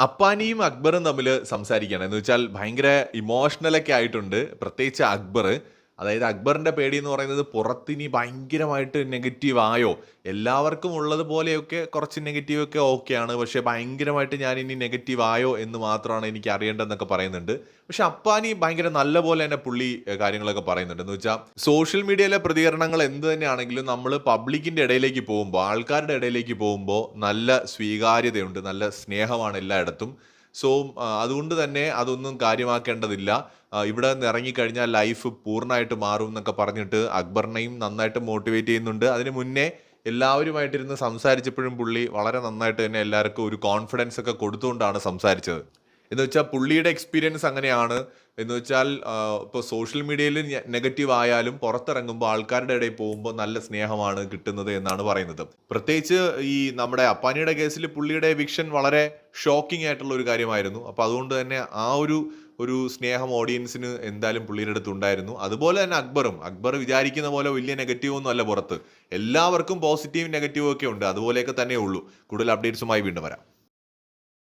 അപ്പാനിയും അക്ബറും തമ്മിൽ സംസാരിക്കുകയാണ്. എന്ന് വെച്ചാൽ ഭയങ്കര ഇമോഷണലൊക്കെ ആയിട്ടുണ്ട്. പ്രത്യേകിച്ച് അക്ബർ അതായത് അക്ബറിന്റെ പേടി എന്ന് പറയുന്നത് പുറത്തിനി ഭയങ്കരമായിട്ട് നെഗറ്റീവ് ആയോ? എല്ലാവർക്കും ഉള്ളതുപോലെയൊക്കെ കുറച്ച് നെഗറ്റീവ് ഒക്കെ ഓക്കെയാണ് പക്ഷെ ഭയങ്കരമായിട്ട് ഞാൻ ഇനി നെഗറ്റീവ് ആയോ എന്ന് മാത്രമാണ് എനിക്ക് അറിയേണ്ടതെന്നൊക്കെ പറയുന്നുണ്ട്. പക്ഷെ അപ്പാനി ഭയങ്കര നല്ല പോലെ തന്നെ പുള്ളി കാര്യങ്ങളൊക്കെ പറയുന്നുണ്ട്. എന്ന് വെച്ചാൽ സോഷ്യൽ മീഡിയയിലെ പ്രതികരണങ്ങൾ എന്ത് തന്നെയാണെങ്കിലും നമ്മൾ പബ്ലിക്കിന്റെ ഇടയിലേക്ക് പോകുമ്പോൾ ആൾക്കാരുടെ ഇടയിലേക്ക് പോകുമ്പോൾ നല്ല സ്വീകാര്യതയുണ്ട് നല്ല സ്നേഹമാണ് എല്ലായിടത്തും. സോ അതുകൊണ്ട് തന്നെ അതൊന്നും കാര്യമാക്കേണ്ടതില്ല. ഇവിടെ നിന്ന് ഇറങ്ങിക്കഴിഞ്ഞാൽ ലൈഫ് പൂർണമായിട്ട് മാറും എന്നൊക്കെ പറഞ്ഞിട്ട് അക്ബറിനെയും നന്നായിട്ട് മോട്ടിവേറ്റ് ചെയ്യുന്നുണ്ട്. അതിന് മുന്നേ എല്ലാവരുമായിട്ടിരുന്ന് സംസാരിച്ചപ്പോഴും പുള്ളി വളരെ നന്നായിട്ട് തന്നെ എല്ലാവർക്കും ഒരു കോൺഫിഡൻസ് ഒക്കെ കൊടുത്തുകൊണ്ടാണ് സംസാരിച്ചത്. എന്ന് വെച്ചാൽ പുള്ളിയുടെ എക്സ്പീരിയൻസ് അങ്ങനെയാണ്. എന്ന് വെച്ചാൽ ഇപ്പോൾ സോഷ്യൽ മീഡിയയിൽ നെഗറ്റീവ് ആയാലും പുറത്തിറങ്ങുമ്പോൾ ആൾക്കാരുടെ ഇടയിൽ പോകുമ്പോൾ നല്ല സ്നേഹമാണ് കിട്ടുന്നത് എന്നാണ് പറയുന്നത്. പ്രത്യേകിച്ച് ഈ നമ്മുടെ അപ്പാനിയുടെ കേസിൽ പുള്ളിയുടെ വിക്ഷൻ വളരെ ഷോക്കിംഗ് ആയിട്ടുള്ള ഒരു കാര്യമായിരുന്നു. അപ്പോൾ അതുകൊണ്ട് തന്നെ ആ ഒരു ഒരു സ്നേഹം ഓഡിയൻസിന് എന്തായാലും പുള്ളിയുടെ അടുത്ത് ഉണ്ടായിരുന്നു. അതുപോലെ തന്നെ അക്ബറും. അക്ബർ വിചാരിക്കുന്ന പോലെ വലിയ നെഗറ്റീവ് ഒന്നും അല്ല പുറത്ത്. എല്ലാവർക്കും പോസിറ്റീവ് നെഗറ്റീവ് ഒക്കെ ഉണ്ട്. അതുപോലെയൊക്കെ തന്നെ ഉള്ളൂ. കൂടുതൽ അപ്ഡേറ്റ്സുമായി വീണ്ടും വരാം.